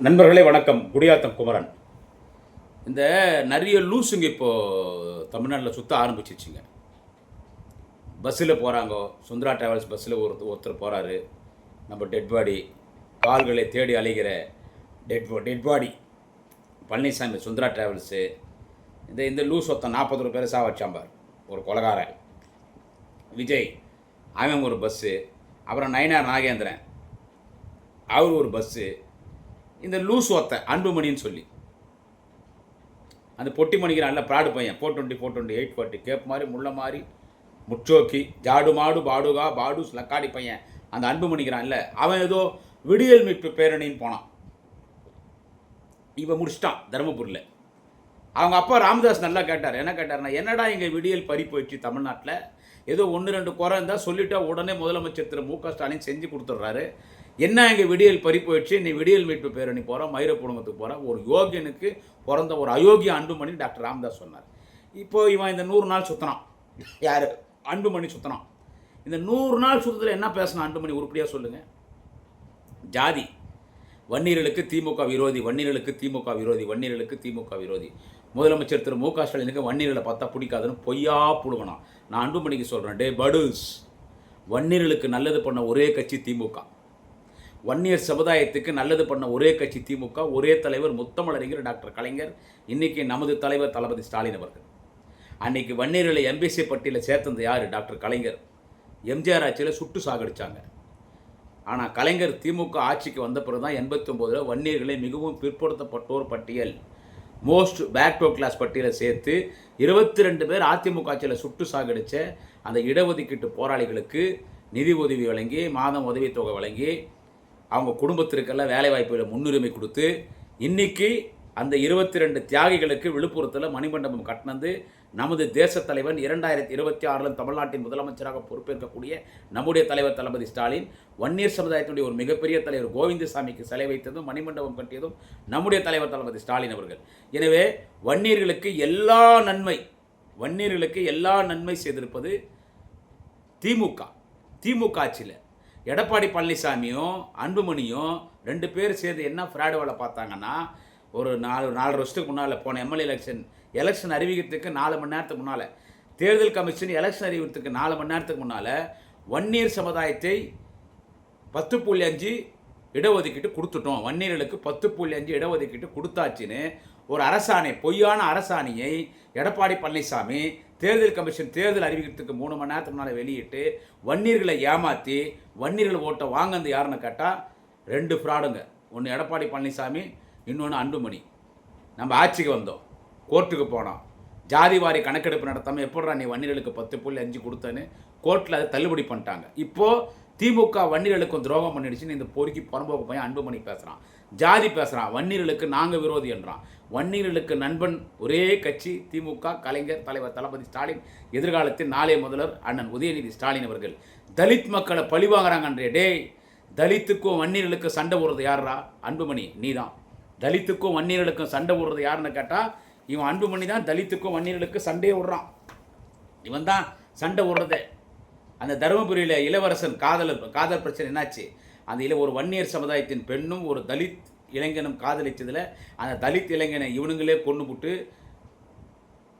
நண்பர்களே வணக்கம். குடியாத்தம் குமரன். இந்த நிறைய லூசுங்க இப்போது தமிழ்நாட்டில் சுற்ற ஆரம்பிச்சிச்சுங்க பஸ்ஸில் போகிறாங்க சுந்தரா டிராவல்ஸ் பஸ்ஸில் ஒரு ஒருத்தர் போகிறாரு நம்ம டெட் பாடி கால்களை தேடி அலைகிற dead dead body Palaniswami Sundara travels. இந்த இந்த லூஸ் ஒருத்தன் நாற்பது பேரை பேர் வச்சாம்பார். ஒரு கொலகாரன். விஜய் அவன் ஒரு பஸ்ஸு. அப்புறம் நயனார் நாகேந்திரன். அவர் ஒரு பஸ்ஸு. இந்த லூஸ் ஒருத்தன் அன்புமணின்னு சொல்லி. அந்த பொட்டி மணிக்கிறான்ல ப்ராடு பையன் four twenty four twenty eight forty cap மாதிரி முள்ள மாதிரி முச்சோக்கி ஜாடு மாடு பாடுகா பாடு லக்காடி பையன் அந்த அன்பு மணிக்கிறான்ல அவன் ஏதோ விடியல் மீட்பு பேரணின்னு போனான். இவன் முடிச்சிட்டான் தருமபுரியில். அவங்க அப்பா ராமதாஸ் நல்லா கேட்டார். என்ன கேட்டார்னா என்னடா இங்கே விடியல் பறி போயிடுச்சு தமிழ்நாட்டில்? ஏதோ ஒன்று ரெண்டு குறை இருந்தால் சொல்லிட்டா உடனே முதலமைச்சர் திரு மு க ஸ்டாலின் செஞ்சு கொடுத்துட்றாரு. என்ன இங்கே விடியல் பறி போயிடுச்சு? நீ விடியல் மீட்பு பேரணி போகிற மயிர குடும்பத்துக்கு போகிற ஒரு யோகியனுக்கு பிறந்த ஒரு அயோக்கிய அன்புமணி டாக்டர் ராமதாஸ் சொன்னார். இப்போ இவன் இந்த நூறு நாள் சுற்றினான் யார்? அன்புமணி சுற்றினான் இந்த நூறு நாள் சுத்தத்தில் என்ன பேசினான் அன்புமணி உருப்படியாக சொல்லுங்கள் ஜாதி. வன்னியர்களுக்கு திமுக விரோதி வன்னியர்களுக்கு திமுக விரோதி வன்னியர்களுக்கு திமுக விரோதி. முதலமைச்சர் திரு மு க ஸ்டாலினுக்கு வன்னியர்களை பார்த்தா பிடிக்காதுன்னு பொய்யா புழுகணும் நான் அன்புமணிக்கு சொல்கிறேன் டே படுஸ். வன்னியர்களுக்கு நல்லது பண்ண ஒரே கட்சி திமுக. வன்னியர் சமுதாயத்துக்கு நல்லது பண்ண ஒரே கட்சி திமுக ஒரே தலைவர் முத்தமிழறிஞர் டாக்டர் கலைஞர். இன்னைக்கு நமது தலைவர் தளபதி ஸ்டாலின் அவர்கள். அன்னைக்கு வன்னியர்களை எம்பிசி பட்டியலில் சேர்த்தது யார்? டாக்டர் கலைஞர். எம்ஜிஆர் ஆட்சியில் சுட்டு சாகடிச்சாங்க. ஆனால் கலைஞர் திமுக ஆட்சிக்கு வந்த பிறகு தான் எண்பத்தி ஒம்போதில் வன்னியர்களை மிகவும் பிற்படுத்தப்பட்டோர் பட்டியல். மோஸ்ட் பேக்டோ கிளாஸ் பட்டியலை சேர்த்து இருபத்தி ரெண்டு பேர் அதிமுக ஆட்சியில் சுட்டு சாகடித்த அந்த இடஒதுக்கீட்டு போராளிகளுக்கு நிதி உதவி வழங்கி மாதம் உதவித்தொகை வழங்கி அவங்க குடும்பத்திற்கெல்லாம் வேலை முன்னுரிமை கொடுத்து இன்னைக்கு அந்த இருபத்தி ரெண்டு தியாகிகளுக்கு விழுப்புரத்தில் மணிமண்டபம் கட்டினது நமது தேசத் தலைவன் இரண்டாயிரத்தி இருபத்தி ஆறில் தமிழ்நாட்டின் முதலமைச்சராக பொறுப்பேற்கக்கூடிய நம்முடைய தலைவர் தளபதி ஸ்டாலின் வன்னியர் சமுதாயத்தினுடைய ஒரு மிகப்பெரிய தலைவர் கோவிந்தசாமிக்கு சிலை வைத்ததும் மணிமண்டபம் கட்டியதும் நம்முடைய தலைவர் தளபதி ஸ்டாலின் அவர்கள். எனவே வன்னியர்களுக்கு எல்லா நன்மை வன்னியர்களுக்கு எல்லா நன்மை செய்திருப்பது திமுக திமுக ஆட்சியில். எடப்பாடி பழனிசாமியும் அன்புமணியும் ரெண்டு பேர் சேர்ந்து என்ன ஃப்ராடு வேலை பார்த்தாங்கன்னா ஒரு நாலு நாலு வருஷத்துக்கு முன்னால் போன எம்எல்ஏ எலெக்ஷன் எலெக்ஷன் அறிவிக்கிறதுக்கு நாலு மணி நேரத்துக்கு முன்னால் தேர்தல் கமிஷன் எலெக்ஷன் அறிவிக்கிறதுக்கு நாலு மணி நேரத்துக்கு முன்னால் வன்னியர் சமுதாயத்தை பத்து புள்ளி அஞ்சு இடஒதுக்கீட்டு கொடுத்துட்டோம். வன்னியர்களுக்கு பத்து புள்ளி அஞ்சு இடஒதுக்கீட்டு கொடுத்தாச்சுன்னு ஒரு அரசாணை பொய்யான அரசாணையை எடப்பாடி பழனிசாமி தேர்தல் கமிஷன் தேர்தல் அறிவிக்கிறதுக்கு மூணு மணி நேரத்துக்கு முன்னால் வெளியிட்டு வன்னியர்களை ஏமாற்றி வன்னியர்கள் ஓட்டை வாங்கினது யாருன்னு கேட்டால் ரெண்டு ஃப்ராடுங்க. ஒன்று எடப்பாடி பழனிசாமி இன்னொன்று அன்புமணி. நம்ம ஆட்சிக்கு வந்தோம். கோர்ட்டுக்கு போனோம். ஜாதி வாரி கணக்கெடுப்பு நடத்தாமல் எப்படா நீ வன்னியர்களுக்கு பத்து புள்ளி அஞ்சு கொடுத்தேன்னு கோர்ட்டில் அதை தள்ளுபடி பண்ணிட்டாங்க. இப்போது திமுக வன்னியர்களுக்கும் துரோகம் பண்ணிடுச்சுன்னு இந்த பொறுக்கி புறம்போக்கு பையன் அன்புமணி பேசுகிறான் ஜாதி பேசுகிறான் வன்னியர்களுக்கு நாங்கள் விரோதி என்றான். வன்னியர்களுக்கு நண்பன் ஒரே கட்சி திமுக கலைஞர் தலைவர் தளபதி ஸ்டாலின் எதிர்காலத்தில் நாளைய முதல்வர் அண்ணன் உதயநிதி ஸ்டாலின் அவர்கள். தலித் மக்களை பழி வாங்குறாங்கன்றே டேய் தலித்துக்கும் வன்னியர்களுக்கும் சண்டை போடுறது யாரா அன்புமணி நீதான். தலித்துக்கும் வன்னியர்களுக்கும் சண்டை போடுறது யாருன்னு கேட்டால் இவன் அன்புமணி தான் தலித்துக்கும் வன்னியர்களுக்கும் சண்டையே விடுறான். இவன் தான் சண்டை விடுறதே அந்த தருமபுரியில் இளவரசன் காதலர் காதல் பிரச்சனை என்னாச்சு? அந்த இள ஒரு வன்னியர் சமுதாயத்தின் பெண்ணும் ஒரு தலித் இளைஞனும் காதலிச்சதில் அந்த தலித் இளைஞனை இவனுங்களே கொண்டு போட்டு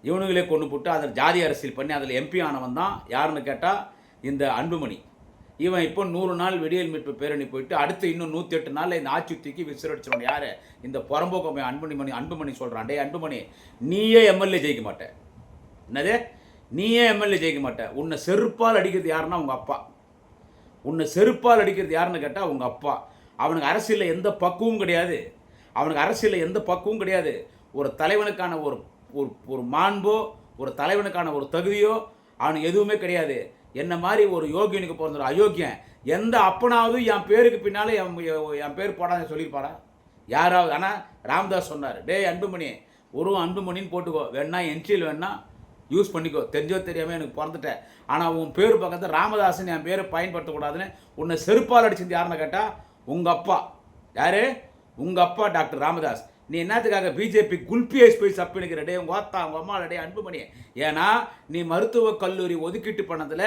இவனுங்களே கொண்டு போட்டு அதில் ஜாதி அரசியல் பண்ணி அதில் எம்பி ஆனவன் தான். யாருன்னு கேட்டால் இந்த அன்புமணி. இவன் இப்போ நூறு நாள் விடியல் மீட்பு பேரணி போயிட்டு அடுத்து இன்னும் நூற்றி எட்டு நாளில் இந்த ஆட்சி தூக்கி விசிறடிச்சவன் யார்? இந்த புறம்போக்கம் அன்புமணி மணி அன்புமணி சொல்கிறான் டே அன்புமணி நீயே எம்எல்ஏ ஜெயிக்க மாட்டேன் என்னதே? நீயே எம்எல்ஏ ஜெயிக்க மாட்டேன் உன்னை செருப்பால் அடிக்கிறது யாருன்னா உங்கள் அப்பா. உன்னை செருப்பால் அடிக்கிறது யாருன்னு கேட்டால் உங்கள் அப்பா. அவனுக்கு அரசியலில் எந்த பக்குவம் கிடையாது. அவனுக்கு அரசியலில் எந்த பக்குவம் கிடையாது. ஒரு தலைவனுக்கான ஒரு ஒரு ஒரு மாண்போ ஒரு தலைவனுக்கான ஒரு தகுதியோ அவனுக்கு எதுவுமே கிடையாது. என்ன மாதிரி ஒரு யோகியனுக்கு பிறந்த ஒரு அயோக்கியன் எந்த அப்பனாவது என் பேருக்கு பின்னால் என் என் பேர் போடாத சொல்லியிருப்பாரா? யாராவது ஆனால் ராமதாஸ் சொன்னார் டேய் அன்புமணி ஒரு அன்புமணின்னு போட்டுக்கோ. வேணா என்ட்ரியில் வேணா யூஸ் பண்ணிக்கோ. தெரிஞ்சோ தெரியாமல் எனக்கு பிறந்துட்டேன் ஆனால் உன் பேர் பக்கத்தில் ராமதாசன் என் பேரை பயன்படுத்தக்கூடாதுன்னு உன்னை செருப்பால் அடிச்சிருந்து யாருன்னு கேட்டால் உங்கள் அப்பா யார்? உங்கள் அப்பா டாக்டர் ராமதாஸ். நீ என்னத்துக்காக பிஜேபி குல்பி போய் சப்பினுக்கிற டே உங்கள் ஓத்தா உங்கள் அம்மா டே அன்புமணி. ஏன்னா நீ மருத்துவக் கல்லூரி ஒதுக்கீட்டு பண்ணதில்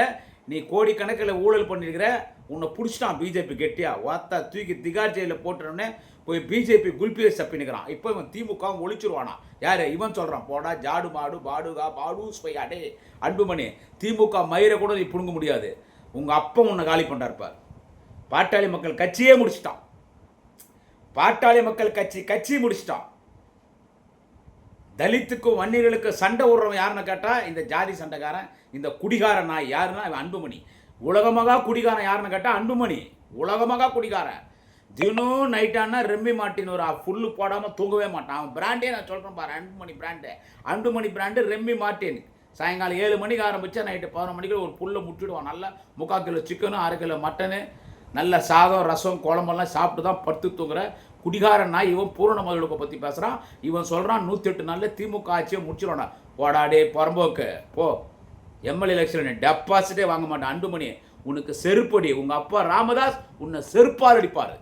நீ கோடிக்கணக்கில் ஊழல் பண்ணியிருக்கிற உன்னை பிடிச்சிட்டான் பிஜேபி கெட்டியா. வாத்தா தூக்கி திகார் ஜெயிலில் போட்டுறோன்னே போய் பிஜேபி குல்பியை சப்பினுக்கிறான் இப்போ இவன் திமுக ஒழிச்சிருவானா? யார்? இவன் சொல்கிறான் போடா ஜாடு மாடு பாடுகா பாடு ஸ்பையாடே அன்புமணி திமுக மயிரை கூட நீ பிடுங்க முடியாது. உங்கள் அப்பா உன்னை காலி பண்ணார்ப்பார் பாட்டாளி மக்கள் கட்சியே முடிச்சிட்டான். பாட்டாளி மக்கள் கட்சி கட்சி முடிச்சிட்டான். தலித்துக்கும் வன்னியர்களுக்கும் சண்டை விடுறவன் யாருன்னு கேட்டால் இந்த ஜாதி சண்டைக்காரன் இந்த குடிகார நாய் யாருன்னா இவன் அன்புமணி. உலகமகா குடிகாரன் யாருன்னு கேட்டால் அன்புமணி. உலகமகா குடிகாரன். தினம் நைட்டானா ரெம்பி மாட்டின்னு ஒரு ஃபுல்லு போடாமல் தூங்கவே மாட்டான். அவன் பிராண்டே நான் சொல்கிறேன் பாரு அன்புமணி பிராண்டு அன்புமணி பிராண்டு ரெம்பி மாட்டின் சாயங்காலம் ஏழு மணிக்கு ஆரம்பித்தா நைட்டு பதினொரு மணிக்கு ஒரு புல்லை முட்டிடுவான். நல்லா முக்கால் கிலோ சிக்கனும் அரை கிலோ மட்டனு நல்ல சாதம் ரசம் குழம்பெல்லாம் சாப்பிட்டு தான் படுத்து தூங்குற குடிகாரன் நாய். இவன் பூரண முதலுக்க பற்றி பேசுகிறான் இவன் சொல்கிறான் நூற்றி எட்டு நாளில் திமுக ஆட்சியை முடிச்சிடணும் போடாடே புறம்போக்கு. போ. எம்எல்ஏ எலெக்ஷன் டெபாசிட்டே வாங்க மாட்டான் அன்புமணி. உனக்கு செருப்படி. உங்கள் அப்பா ராமதாஸ் உன்னை செருப்பால் அடிப்பார்.